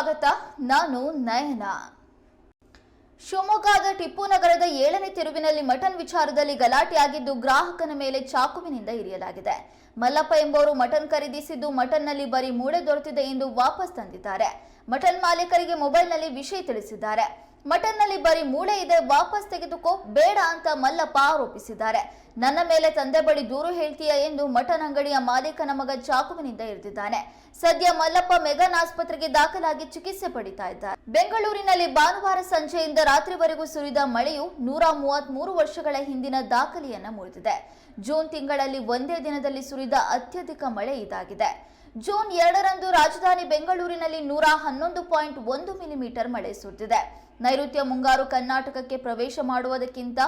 ಸ್ವಾಗತ, ನಾನು ನಯನ. ಶಿವಮೊಗ್ಗದ ಟಿಪ್ಪು ನಗರದ ಏಳನೇ ತಿರುವಿನಲ್ಲಿ ಮಟನ್ ವಿಚಾರದಲ್ಲಿ ಗಲಾಟೆಯಾಗಿದ್ದು ಗ್ರಾಹಕನ ಮೇಲೆ ಚಾಕುವಿನಿಂದ ಇರಿಯಲಾಗಿದೆ. ಮಲ್ಲಪ್ಪ ಎಂಬುವರು ಮಟನ್ ಖರೀದಿಸಿದ್ದು ಮಟನ್ನಲ್ಲಿ ಬರೀ ಮೂಳೆ ದೊರೆತಿದೆ ಎಂದು ವಾಪಸ್ ತಂದಿದ್ದಾರೆ. ಮಟನ್ ಮಾಲೀಕರಿಗೆ ಮೊಬೈಲ್ನಲ್ಲಿ ವಿಷಯ ತಿಳಿಸಿದ್ದಾರೆ. ಮಟನ್ನಲ್ಲಿ ಬರೀ ಮೂಳೆ ಇದೆ, ವಾಪಸ್ ತೆಗೆದುಕೋ, ಬೇಡ ಅಂತ ಮಲ್ಲಪ್ಪ ಆರೋಪಿಸಿದ್ದಾರೆ. ನನ್ನ ಮೇಲೆ ತಂದೆ ಬಳಿ ದೂರು ಹೇಳ್ತೀಯಾ ಎಂದು ಮಟನ್ ಅಂಗಡಿಯ ಮಾಲೀಕನ ಮಗ ಚಾಕುವಿನಿಂದ ಇರಿದಿದ್ದಾನೆ ಸದ್ಯ ಮಲ್ಲಪ್ಪ ಮೆಗನ್ ಆಸ್ಪತ್ರೆಗೆ ದಾಖಲಾಗಿ ಚಿಕಿತ್ಸೆ ಪಡಿತಾ ಇದ್ದಾರೆ. ಬೆಂಗಳೂರಿನಲ್ಲಿ ಭಾನುವಾರ ಸಂಜೆಯಿಂದ ರಾತ್ರಿವರೆಗೂ ಸುರಿದ ಮಳೆಯು ನೂರ ಮೂವತ್ಮೂರು ವರ್ಷಗಳ ಹಿಂದಿನ ದಾಖಲೆಯನ್ನ ಮುರಿದಿದೆ. ಜೂನ್ ತಿಂಗಳಲ್ಲಿ ಒಂದೇ ದಿನದಲ್ಲಿ ಸುರಿದ ಅತ್ಯಧಿಕ ಮಳೆ ಇದಾಗಿದೆ. ಜೂನ್ ಎರಡರಂದು ರಾಜಧಾನಿ ಬೆಂಗಳೂರಿನಲ್ಲಿ ನೂರ ಹನ್ನೊಂದು ಪಾಯಿಂಟ್ ಒಂದು ಮಿಲಿಮೀಟರ್ ಮಳೆ ಸುರಿದಿದೆ. ನೈಋತ್ಯ ಮುಂಗಾರು ಕರ್ನಾಟಕಕ್ಕೆ ಪ್ರವೇಶ ಮಾಡುವುದಕ್ಕಿಂತ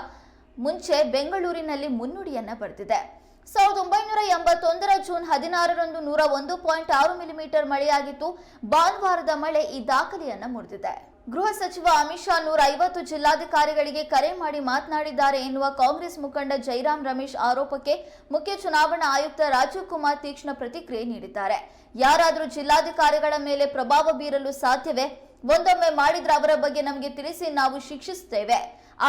ಮುಂಚೆ ಬೆಂಗಳೂರಿನಲ್ಲಿ ಮುನ್ನುಡಿಯನ್ನ ಬರೆದಿದೆ. ಸಾವಿರದ ಒಂಬೈನೂರ ಎಂಬತ್ತೊಂದರ ಜೂನ್ ಹದಿನಾರರಂದು ನೂರ ಒಂದು ಪಾಯಿಂಟ್ ಆರು ಮಿಲಿಮೀಟರ್ ಮಳೆಯಾಗಿತ್ತು. ಭಾನುವಾರದ ಮಳೆ ಈ ದಾಖಲೆಯನ್ನು ಮುರಿದಿದೆ. ಗೃಹ ಸಚಿವ ಅಮಿತ್ ಶಾ ನೂರ ಐವತ್ತು ಜಿಲ್ಲಾಧಿಕಾರಿಗಳಿಗೆ ಕರೆ ಮಾಡಿ ಮಾತನಾಡಿದ್ದಾರೆ ಎನ್ನುವ ಕಾಂಗ್ರೆಸ್ ಮುಖಂಡ ಜೈರಾಮ್ ರಮೇಶ್ ಆರೋಪಕ್ಕೆ ಮುಖ್ಯ ಚುನಾವಣಾ ಆಯುಕ್ತ ರಾಜೀವ್ ಕುಮಾರ್ ತೀಕ್ಷ್ಣ ಪ್ರತಿಕ್ರಿಯೆ ನೀಡಿದ್ದಾರೆ. ಯಾರಾದರೂ ಜಿಲ್ಲಾಧಿಕಾರಿಗಳ ಮೇಲೆ ಪ್ರಭಾವ ಬೀರಲು ಸಾಧ್ಯವೇ? ಒಂದೊಮ್ಮೆ ಮಾಡಿದ್ರೆ ಅವರ ಬಗ್ಗೆ ನಮಗೆ ತಿಳಿಸಿ ನಾವು ಶಿಕ್ಷಿಸುತ್ತೇವೆ.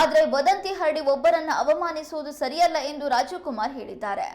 ಆದರೆ ವದಂತಿ ಹರಡಿ ಒಬ್ಬರನ್ನ ಅವಮಾನಿಸುವುದು ಸರಿಯಲ್ಲ ಎಂದು ರಾಜೀವ್ ಕುಮಾರ್ ಹೇಳಿದ್ದಾರೆ.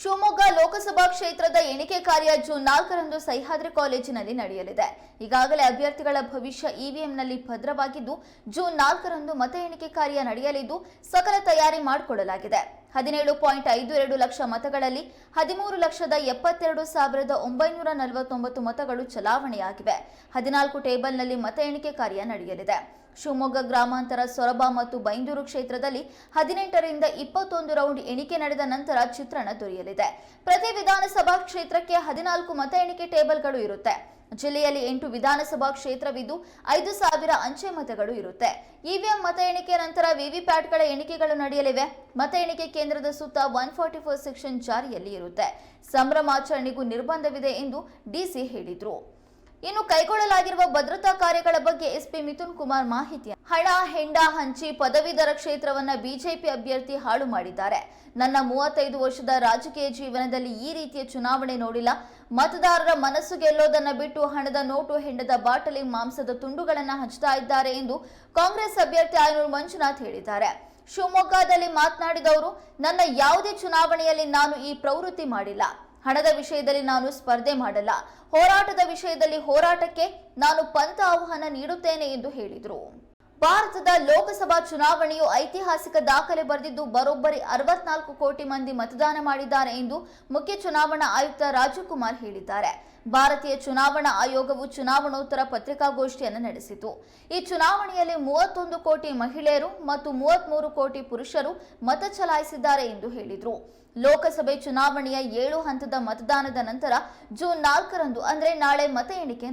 ಶಿವಮೊಗ್ಗ ಲೋಕಸಭಾ ಕ್ಷೇತ್ರದ ಎಣಿಕೆ ಕಾರ್ಯ ಜೂನ್ ನಾಲ್ಕರಂದು ಸಹ್ಯಾದ್ರಿ ಕಾಲೇಜಿನಲ್ಲಿ ನಡೆಯಲಿದೆ. ಈಗಾಗಲೇ ಅಭ್ಯರ್ಥಿಗಳ ಭವಿಷ್ಯ ಇವಿಎಂನಲ್ಲಿ ಭದ್ರವಾಗಿದ್ದು, ಜೂನ್ ನಾಲ್ಕರಂದು ಮತ ಎಣಿಕೆ ಕಾರ್ಯ ನಡೆಯಲಿದ್ದು, ಸಕಲ ತಯಾರಿ ಮಾಡಿಕೊಳ್ಳಲಾಗಿದೆ. ಹದಿನೇಳು ಪಾಯಿಂಟ್ ಐದು ಎರಡು ಲಕ್ಷ ಮತಗಳಲ್ಲಿ ಹದಿಮೂರು ಲಕ್ಷದ ಎಪ್ಪತ್ತೆರಡು ಸಾವಿರದ ಒಂಬೈನೂರ ನಲವತ್ತೊಂಬತ್ತು ಮತಗಳು ಚಲಾವಣೆಯಾಗಿವೆ. ಹದಿನಾಲ್ಕು ಟೇಬಲ್ನಲ್ಲಿ ಮತ ಎಣಿಕೆ ಕಾರ್ಯ ನಡೆಯಲಿದೆ. ಶಿವಮೊಗ್ಗ ಗ್ರಾಮಾಂತರ ಸೊರಬ ಮತ್ತು ಬೈಂದೂರು ಕ್ಷೇತ್ರದಲ್ಲಿ ಹದಿನೆಂಟರಿಂದ ಇಪ್ಪತ್ತೊಂದು ರೌಂಡ್ ಎಣಿಕೆ ನಡೆದ ನಂತರ ಚಿತ್ರಣ ದೊರೆಯಲಿದೆ. ಪ್ರತಿ ವಿಧಾನಸಭಾ ಕ್ಷೇತ್ರಕ್ಕೆ ಹದಿನಾಲ್ಕು ಮತ ಎಣಿಕೆ ಟೇಬಲ್ಗಳು ಇರುತ್ತೆ. ಜಿಲ್ಲೆಯಲ್ಲಿ ಎಂಟು ವಿಧಾನಸಭಾ ಕ್ಷೇತ್ರವಿದ್ದು ಐದು ಸಾವಿರ ಅಂಚೆ ಮತಗಳು ಇರುತ್ತೆ. ಇವಿಎಂ ಮತ ಎಣಿಕೆ ನಂತರ ವಿವಿಪ್ಯಾಟ್ಗಳ ಎಣಿಕೆಗಳು ನಡೆಯಲಿವೆ. ಮತ ಎಣಿಕೆ ಕೇಂದ್ರದ ಸುತ್ತ ಒನ್ ಫಾರ್ಟಿ ಫೋರ್ ಸೆಕ್ಷನ್ ಜಾರಿಯಲ್ಲಿ ಇರುತ್ತೆ. ಸಂಭ್ರಮಾಚರಣೆಗೂ ನಿರ್ಬಂಧವಿದೆ ಎಂದು ಡಿಸಿ ಹೇಳಿದ್ರು. ಇನ್ನು ಕೈಗೊಳ್ಳಲಾಗಿರುವ ಭದ್ರತಾ ಕಾರ್ಯಗಳ ಬಗ್ಗೆ ಎಸ್ಪಿ ಮಿಥುನ್ ಕುಮಾರ್ ಮಾಹಿತಿ. ಹಣ, ಹೆಂಡ, ಹಂಚಿ, ಪದವೀಧರ ಕ್ಷೇತ್ರವನ್ನ ಬಿಜೆಪಿ ಅಭ್ಯರ್ಥಿ ಹಾಳು ಮಾಡಿದ್ದಾರೆ. ನನ್ನ ಮೂವತ್ತೈದು ವರ್ಷದ ರಾಜಕೀಯ ಜೀವನದಲ್ಲಿ ಈ ರೀತಿಯ ಚುನಾವಣೆ ನೋಡಿಲ್ಲ. ಮತದಾರರ ಮನಸ್ಸು ಗೆಲ್ಲೋದನ್ನ ಬಿಟ್ಟು ಹಣದ ನೋಟು ಹೆಂಡದ ಬಾಟಲಿ ಮಾಂಸದ ತುಂಡುಗಳನ್ನ ಹಂಚ್ತಾ ಇದ್ದಾರೆ ಎಂದು ಕಾಂಗ್ರೆಸ್ ಅಭ್ಯರ್ಥಿ ಆಯನೂರು ಮಂಜುನಾಥ್ ಹೇಳಿದ್ದಾರೆ. ಶಿವಮೊಗ್ಗದಲ್ಲಿ ಮಾತನಾಡಿದವರು, ನನ್ನ ಯಾವುದೇ ಚುನಾವಣೆಯಲ್ಲಿ ನಾನು ಈ ಪ್ರವೃತ್ತಿ ಮಾಡಿಲ್ಲ. ಹಣದ ವಿಷಯದಲ್ಲಿ ನಾನು ಸ್ಪರ್ಧೆ ಮಾಡಲ್ಲ. ಹೋರಾಟದ ವಿಷಯದಲ್ಲಿ ಹೋರಾಟಕ್ಕೆ ನಾನು ಪಂಥ ಆಹ್ವಾನ ನೀಡುತ್ತೇನೆ ಎಂದು ಹೇಳಿದರು. ಭಾರತದ ಲೋಕಸಭಾ ಚುನಾವಣೆಯು ಐತಿಹಾಸಿಕ ದಾಖಲೆ ಬರೆದಿದ್ದು ಬರೋಬ್ಬರಿ ಅರವತ್ನಾಲ್ಕು ಕೋಟಿ ಮಂದಿ ಮತದಾನ ಮಾಡಿದ್ದಾರೆ ಎಂದು ಮುಖ್ಯ ಚುನಾವಣಾ ಆಯುಕ್ತ ರಾಜೀವ್ ಕುಮಾರ್ ಹೇಳಿದ್ದಾರೆ. ಭಾರತೀಯ ಚುನಾವಣಾ ಆಯೋಗವು ಚುನಾವಣೋತ್ತರ ಪತ್ರಿಕಾಗೋಷ್ಠಿಯನ್ನು ನಡೆಸಿತು. ಈ ಚುನಾವಣೆಯಲ್ಲಿ ಮೂವತ್ತೊಂದು ಕೋಟಿ ಮಹಿಳೆಯರು ಮತ್ತು ಮೂವತ್ಮೂರು ಕೋಟಿ ಪುರುಷರು ಮತ ಚಲಾಯಿಸಿದ್ದಾರೆ ಎಂದು ಹೇಳಿದರು. ಲೋಕಸಭೆ ಚುನಾವಣೆಯ ಏಳು ಹಂತದ ಮತದಾನದ ನಂತರ ಜೂನ್ ನಾಲ್ಕರಂದು, ಅಂದರೆ ನಾಳೆ ಮತ ಎಣಿಕೆ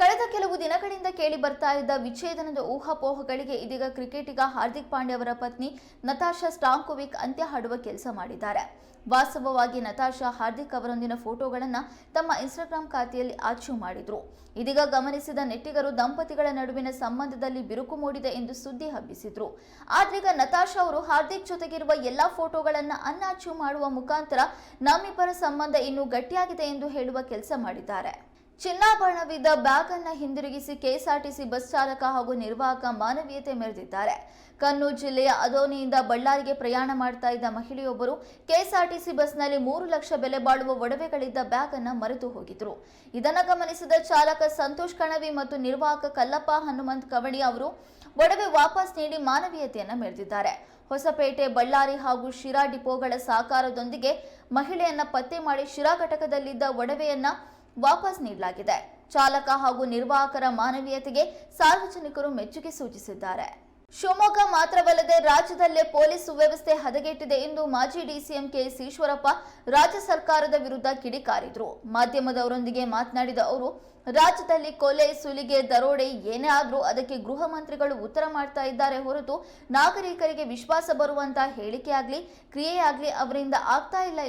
ಕಳೆದ ಕೆಲವು ದಿನಗಳಿಂದ ಕೇಳಿ ಬರ್ತಾ ಇದ್ದ ವಿಚ್ಛೇದನದ ಊಹಾಪೋಹಗಳಿಗೆ ಇದೀಗ ಕ್ರಿಕೆಟಿಗ ಹಾರ್ದಿಕ್ ಪಾಂಡ್ಯ ಅವರ ಪತ್ನಿ ನತಾಶಾ ಸ್ಟಾಂಕೋವಿಕ್ ಅಂತ್ಯ ಹಾಡುವ ಕೆಲಸ ಮಾಡಿದ್ದಾರೆ. ವಾಸ್ತವವಾಗಿ ನತಾಶಾ ಹಾರ್ದಿಕ್ ಅವರೊಂದಿನ ಫೋಟೋಗಳನ್ನು ತಮ್ಮ ಇನ್ಸ್ಟಾಗ್ರಾಂ ಖಾತೆಯಲ್ಲಿ ಆಚು ಮಾಡಿದ್ರು. ಇದೀಗ ಗಮನಿಸಿದ ನೆಟ್ಟಿಗರು ದಂಪತಿಗಳ ನಡುವಿನ ಸಂಬಂಧದಲ್ಲಿ ಬಿರುಕು ಮೂಡಿದೆ ಎಂದು ಸುದ್ದಿ ಹಬ್ಬಿಸಿದ್ರು. ಆದ್ರೀಗ ನತಾಶಾ ಅವರು ಹಾರ್ದಿಕ್ ಜೊತೆಗಿರುವ ಎಲ್ಲಾ ಫೋಟೋಗಳನ್ನ ಅನ್ನಾಚು ಮಾಡುವ ಮುಖಾಂತರ ನಮ್ಮಿಬ್ಬರ ಸಂಬಂಧ ಇನ್ನೂ ಗಟ್ಟಿಯಾಗಿದೆ ಎಂದು ಹೇಳುವ ಕೆಲಸ ಮಾಡಿದ್ದಾರೆ. ಚಿನ್ನಾಭರಣವಿದ್ದ ಬ್ಯಾಗ್ ಅನ್ನ ಹಿಂದಿರುಗಿಸಿ ಕೆಎಸ್ಆರ್ಟಿಸಿ ಬಸ್ ಚಾಲಕ ಹಾಗೂ ನಿರ್ವಾಹಕ ಮಾನವೀಯತೆ ಮೆರೆದಿದ್ದಾರೆ. ಕನ್ನೂರು ಜಿಲ್ಲೆಯ ಅದೋನಿಯಿಂದ ಬಳ್ಳಾರಿಗೆ ಪ್ರಯಾಣ ಮಾಡ್ತಾ ಇದ್ದ ಮಹಿಳೆಯೊಬ್ಬರು ಕೆಎಸ್ಆರ್ಟಿಸಿ ಬಸ್ನಲ್ಲಿ ಮೂರು ಲಕ್ಷ ಬೆಲೆ ಬಾಳುವ ಒಡವೆಗಳಿದ್ದ ಬ್ಯಾಗ್ ಅನ್ನ ಮರೆತು ಹೋಗಿದ್ರು. ಇದನ್ನು ಗಮನಿಸಿದ ಚಾಲಕ ಸಂತೋಷ್ ಕಣವಿ ಮತ್ತು ನಿರ್ವಾಹಕ ಕಲ್ಲಪ್ಪ ಹನುಮಂತ್ ಕವಣಿ ಅವರು ಒಡವೆ ವಾಪಸ್ ನೀಡಿ ಮಾನವೀಯತೆಯನ್ನ ಮೆರೆದಿದ್ದಾರೆ. ಹೊಸಪೇಟೆ, ಬಳ್ಳಾರಿ ಹಾಗೂ ಶಿರಾ ಡಿಪೋಗಳ ಸಹಕಾರದೊಂದಿಗೆ ಮಹಿಳೆಯನ್ನ ಪತ್ತೆ ಮಾಡಿ ಶಿರಾ ಘಟಕದಲ್ಲಿದ್ದ ಒಡವೆಯನ್ನ ವಾಪಸ್ ನೀಡಲಾಗಿದೆ. ಚಾಲಕ ಹಾಗೂ ನಿರ್ವಾಹಕರ ಮಾನವೀಯತೆಗೆ ಸಾರ್ವಜನಿಕರು ಮೆಚ್ಚುಗೆ ಸೂಚಿಸಿದ್ದಾರೆ. ಶಿವಮೊಗ್ಗ ಮಾತ್ರವಲ್ಲದೆ ರಾಜ್ಯದಲ್ಲೇ ಪೊಲೀಸ್ ಸುವ್ಯವಸ್ಥೆ ಹದಗೆಟ್ಟಿದೆ ಎಂದು ಮಾಜಿ ಡಿಸಿಎಂ ಕೆಎಸ್ ಈಶ್ವರಪ್ಪ ರಾಜ್ಯ ಸರ್ಕಾರದ ವಿರುದ್ಧ ಕಿಡಿಕಾರಿದ್ರು. ಮಾಧ್ಯಮದವರೊಂದಿಗೆ ಮಾತನಾಡಿದ ಅವರು, ರಾಜ್ಯದಲ್ಲಿ ಕೊಲೆ, ಸುಲಿಗೆ, ದರೋಡೆ ಏನೇ ಆದರೂ ಅದಕ್ಕೆ ಗೃಹ ಮಂತ್ರಿಗಳು ಉತ್ತರ ಮಾಡ್ತಾ ಇದ್ದಾರೆ ಹೊರತು ನಾಗರಿಕರಿಗೆ ವಿಶ್ವಾಸ ಬರುವಂತಹ ಹೇಳಿಕೆ ಆಗ್ಲಿ ಕ್ರಿಯೆಯಾಗ್ಲಿ ಅವರಿಂದ ಆಗ್ತಾ ಇಲ್ಲ